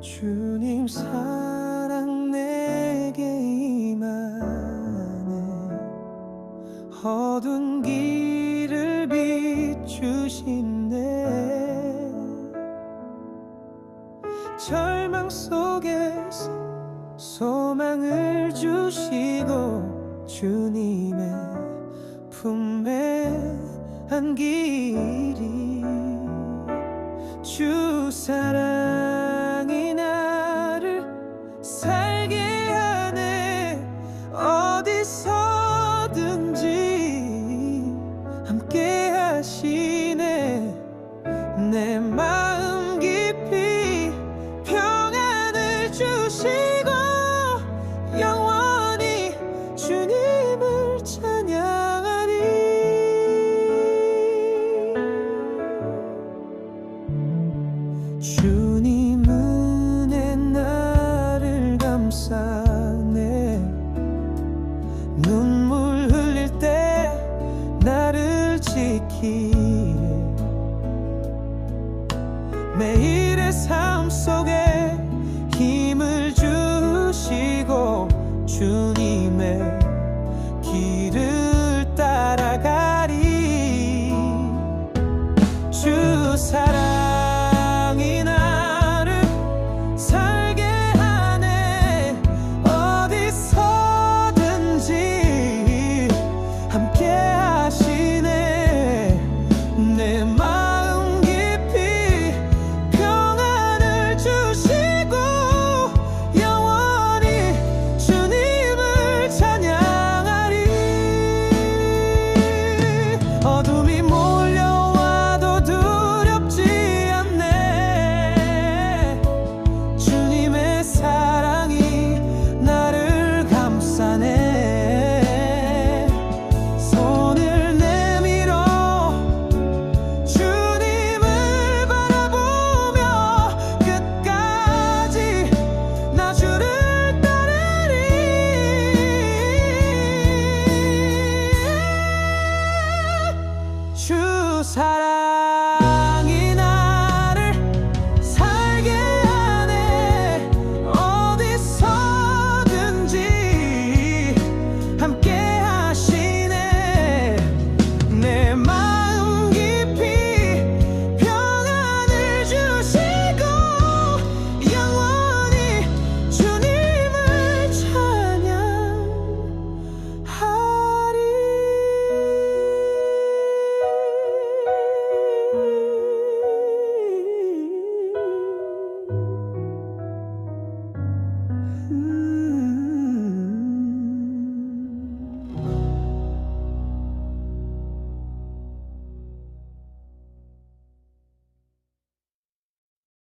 주님 사랑 내게 임하네. 어두운 길을 비추시 절망 속에서 소망을 주시고 주님의 품에 안기리 주 사랑. 주님 은혜 나를 감싸네. 눈물 흘릴 때 나를 지키네. 매일의 삶 속에